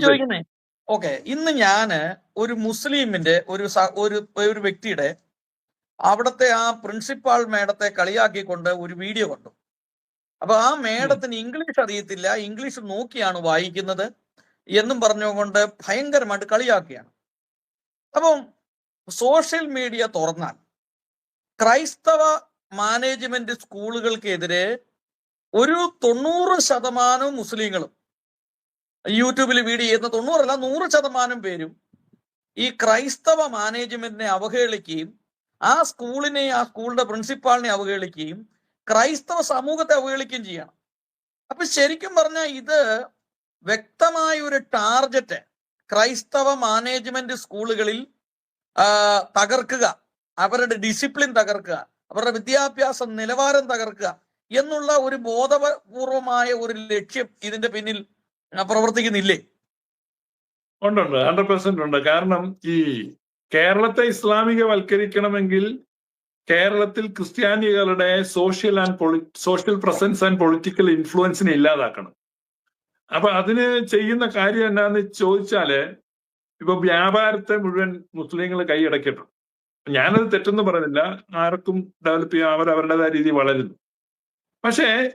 ഞാൻ ചോദിക്കുന്നേ. ഓക്കെ ഇന്ന് ഞാൻ ഒരു മുസ്ലിമിന്റെ ഒരു ഒരു ഒരു വ്യക്തിയുടെ അവിടത്തെ ആ പ്രിൻസിപ്പാൾ മേഡത്തെ കളിയാക്കിക്കൊണ്ട് ഒരു വീഡിയോ കണ്ടു. അപ്പൊ ആ മേഡത്തിന് ഇംഗ്ലീഷ് അറിയത്തില്ല ഇംഗ്ലീഷ് നോക്കിയാണ് വായിക്കുന്നത് എന്നും പറഞ്ഞുകൊണ്ട് ഭയങ്കരമായിട്ട് കളിയാക്കുകയാണ്. അപ്പം സോഷ്യൽ മീഡിയ തുറന്നാൽ ക്രൈസ്തവ മാനേജ്മെന്റ് സ്കൂളുകൾക്കെതിരെ ഒരു തൊണ്ണൂറ് ശതമാനം മുസ്ലിങ്ങളും യൂട്യൂബിൽ വീഡിയോ ചെയ്യുന്ന തൊണ്ണൂറല്ല നൂറ് ശതമാനം പേരും ഈ ക്രൈസ്തവ മാനേജ്മെന്റിനെ അവഹേളിക്കുകയും ആ സ്കൂളിനെ ആ സ്കൂളിന്റെ പ്രിൻസിപ്പാളിനെ അവഹേളിക്കുകയും ക്രൈസ്തവ സമൂഹത്തെ അവഹേളിക്കുകയും ചെയ്യണം. അപ്പൊ ശരിക്കും പറഞ്ഞാൽ ഇത് വ്യക്തമായ ഒരു ടാർഗറ്റ് ക്രൈസ്തവ മാനേജ്മെന്റ് സ്കൂളുകളിൽ തകർക്കുക അവരുടെ ഡിസിപ്ലിൻ തകർക്കുക അവരുടെ വിദ്യാഭ്യാസ നിലവാരം തകർക്കുക എന്നുള്ള ഒരു ബോധപൂർവമായ ഒരു ലക്ഷ്യം ഇതിന്റെ പിന്നിൽ പ്രവർത്തിക്കുന്നില്ലേ? ഉണ്ട് ഹൺഡ്രഡ് പെർസെന്റ് ഉണ്ട്. കാരണം ഈ കേരളത്തെ ഇസ്ലാമികവൽക്കരിക്കണമെങ്കിൽ കേരളത്തിൽ ക്രിസ്ത്യാനികളുടെ social and social presence and political ഇൻഫ്ലുവൻസിനെ ഇല്ലാതാക്കണം. അപ്പൊ അതിന് ചെയ്യുന്ന കാര്യം എന്നാന്ന് ചോദിച്ചാൽ ഇപ്പൊ വ്യാപാരത്തെ മുഴുവൻ മുസ്ലിങ്ങൾ കൈയടക്കിയിട്ടുണ്ട്. ഞാനത് തെറ്റെന്ന് പറയുന്നില്ല. ആർക്കും ഡെവലപ്പ് ചെയ്യാൻ അവർ അവരുടേതായ രീതി വളരുന്നു. പക്ഷേ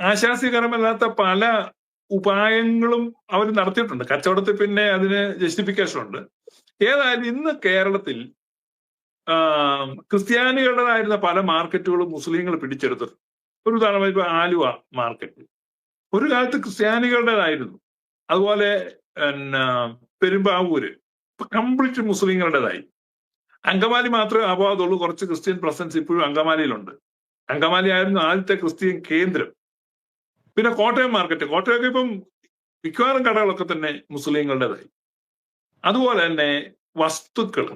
ആശാസ്യകരമല്ലാത്ത പല ഉപായങ്ങളും അവർ നടത്തിയിട്ടുണ്ട്. കച്ചവടത്തിൽ പിന്നെ അതിന് ജസ്റ്റിഫിക്കേഷൻ ഉണ്ട് ഏതായാലും ഇന്ന് കേരളത്തിൽ ക്രിസ്ത്യാനികളുടേതായിരുന്ന പല മാർക്കറ്റുകളും മുസ്ലിങ്ങൾ പിടിച്ചെടുത്തു. ഒരു ഉദാഹരണം ഇപ്പൊ ആലുവ മാർക്കറ്റ്. ഒരു കാലത്ത് ക്രിസ്ത്യാനികളുടേതായിരുന്നു. അതുപോലെ പിന്നെ പെരുമ്പാവൂര്. ഇപ്പൊ കംപ്ലീറ്റ് മുസ്ലിങ്ങളുടേതായി. അങ്കമാലി മാത്രമേ അപവാദമുള്ളൂ കുറച്ച് ക്രിസ്ത്യൻ പ്രസൻസ് ഇപ്പോഴും അങ്കമാലിയിലുണ്ട്. അങ്കമാലി ആയിരുന്നു ആദ്യത്തെ ക്രിസ്ത്യൻ കേന്ദ്രം. പിന്നെ കോട്ടയം മാർക്കറ്റ്. കോട്ടയമൊക്കെ ഇപ്പം മിക്കവാറും കടകളൊക്കെ തന്നെ മുസ്ലിങ്ങളുടേതായി. അതുപോലെ തന്നെ വസ്തുക്കൾ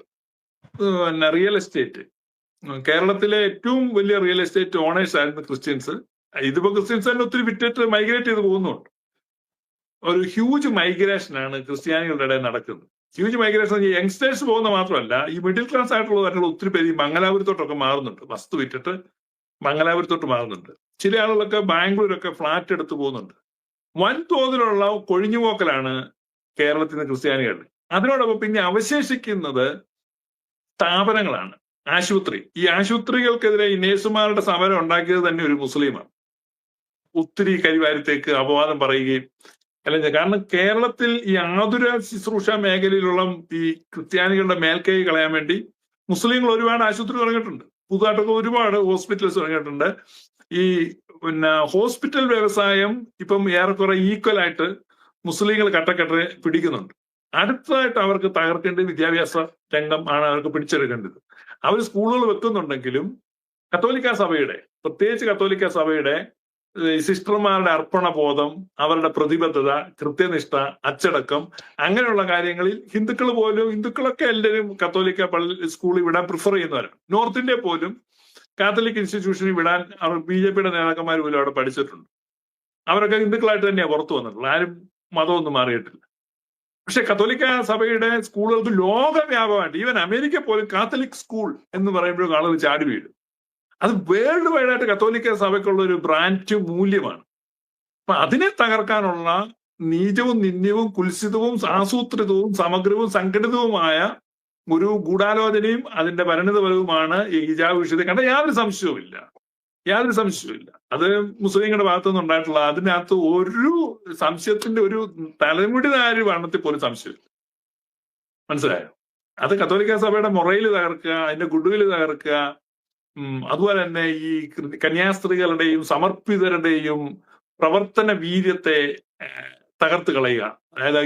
പിന്നെ റിയൽ എസ്റ്റേറ്റ് കേരളത്തിലെ ഏറ്റവും വലിയ റിയൽ എസ്റ്റേറ്റ് ഓണേഴ്സ് ആയിരുന്നു ക്രിസ്ത്യൻസ്. ഇതിപ്പോ ക്രിസ്ത്യൻസ് തന്നെ ഒത്തിരി വിറ്റിട്ട് മൈഗ്രേറ്റ് ചെയ്ത് പോകുന്നുണ്ട്. ഒരു ഹ്യൂജ് മൈഗ്രേഷൻ ആണ് ക്രിസ്ത്യാനികളുടെ ഇടയിൽ നടക്കുന്നത്. ഹ്യൂജ് മൈഗ്രേഷൻ യങ്സ്റ്റേഴ്സ് പോകുന്ന മാത്രമല്ല ഈ മിഡിൽ ക്ലാസ് ആയിട്ടുള്ളവരുടെ ഒത്തിരി പേര് ഈ മംഗലാപുരത്തോട്ടൊക്കെ മാറുന്നുണ്ട്. വസ്തു വിറ്റിട്ട് മംഗലാപുരത്തോട്ട് മാറുന്നുണ്ട്. ചില ആളുകളൊക്കെ ബാംഗ്ലൂരൊക്കെ ഫ്ലാറ്റ് എടുത്ത് പോകുന്നുണ്ട്. വൻതോതിലുള്ള കൊഴിഞ്ഞുപോക്കലാണ് കേരളത്തിൽ നിന്ന് ക്രിസ്ത്യാനികൾ അതിനോടൊപ്പം പിന്നെ അവശേഷിക്കുന്നത് സ്ഥാപനങ്ങളാണ്. ആശുപത്രി. ഈ ആശുപത്രികൾക്കെതിരെ ഈ നേഴ്സുമാരുടെ സമരം ഉണ്ടാക്കിയത് തന്നെ ഒരു മുസ്ലിമാണ്. ഒത്തിരി കരിവാരത്തേക്ക് അപവാദം പറയുകയും അല്ലെങ്കിൽ കാരണം കേരളത്തിൽ ഈ ആതുര ശുശ്രൂഷ മേഖലയിലുള്ള ഈ ക്രിസ്ത്യാനികളുടെ മേൽക്കൈ കളയാൻ വേണ്ടി മുസ്ലിങ്ങൾ ഒരുപാട് ആശുപത്രി തുടങ്ങിയിട്ടുണ്ട്. പുതുതായിട്ടൊക്കെ ഒരുപാട് ഹോസ്പിറ്റൽസ് തുടങ്ങിയിട്ടുണ്ട് ഈ പിന്നെ ഹോസ്പിറ്റൽ വ്യവസായം ഇപ്പം ഏറെക്കുറെ ഈക്വൽ ആയിട്ട് മുസ്ലിങ്ങൾ കട്ടക്കട്ട പിടിക്കുന്നുണ്ട്. അടുത്തതായിട്ട് അവർക്ക് തകർക്കേണ്ട വിദ്യാഭ്യാസ രംഗം ആണ് അവർക്ക് പിടിച്ചെടുക്കേണ്ടത്. അവർ സ്കൂളുകൾ വെക്കുന്നുണ്ടെങ്കിലും കത്തോലിക്ക സഭയുടെ പ്രത്യേകിച്ച് കത്തോലിക്ക സഭയുടെ സിസ്റ്റർമാരുടെ അർപ്പണബോധം അവരുടെ പ്രതിബദ്ധത കൃത്യനിഷ്ഠ അച്ചടക്കം അങ്ങനെയുള്ള കാര്യങ്ങളിൽ ഹിന്ദുക്കൾ പോലും ഹിന്ദുക്കളൊക്കെ എല്ലാവരും കത്തോലിക്ക പള്ളി സ്കൂളിൽ വിടാൻ പ്രിഫർ ചെയ്യുന്നവരാണ്. നോർത്ത് ഇന്ത്യ പോലും കാത്തലിക് ഇൻസ്റ്റിറ്റ്യൂഷനിൽ വിടാൻ അവർ ബി ജെ പിയുടെ നേതാക്കന്മാർ പോലും അവിടെ പഠിച്ചിട്ടുണ്ട്. അവരൊക്കെ ഹിന്ദുക്കളായിട്ട് തന്നെയാണ് പുറത്തു വന്നിട്ടുള്ളത്. ആരും മതമൊന്നും മാറിയിട്ടില്ല. പക്ഷെ കത്തോലിക്ക സഭയുടെ സ്കൂളുകൾക്ക് ലോകവ്യാപകമായിട്ട് ഈവൻ അമേരിക്ക പോലും കാത്തലിക് സ്കൂൾ എന്ന് പറയുമ്പോഴും ആളുകൾ ചാടി വീഴും. അത് വേൾഡ് വൈഡ് ആയിട്ട് കത്തോലിക്ക സഭയ്ക്കുള്ള ഒരു ബ്രാൻഡ് മൂല്യമാണ്. അപ്പൊ അതിനെ തകർക്കാനുള്ള നീചവും നിന്ദ്യവും കുൽസിതവും ആസൂത്രിതവും സമഗ്രവും സംഘടിതവുമായ ഒരു ഗൂഢാലോചനയും അതിന്റെ പരിണിതഫലവുമാണ് ഈ ഹിജാബ് വിഷയത്തിൽ കണ്ട യാതൊരു സംശയവുമില്ല. യാതൊരു സംശയവുമില്ല. അത് മുസ്ലിങ്ങളുടെ ഭാഗത്തുനിന്ന് ഉണ്ടായിട്ടുള്ള അതിനകത്ത് ഒരു സംശയത്തിന്റെ ഒരു തലമുടി നാരി വണ്ണത്തിൽ പോലും സംശയമില്ല. മനസ്സിലായോ? അത് കത്തോലിക്ക സഭയുടെ മുറയിൽ തകർക്കുക അതിന്റെ ഗുഡുവിൽ തകർക്കുക അതുപോലെ തന്നെ ഈ കന്യാസ്ത്രീകളുടെയും സമർപ്പിതരുടെയും പ്രവർത്തന വീര്യത്തെ തകർത്ത് കളയുക. അതായത്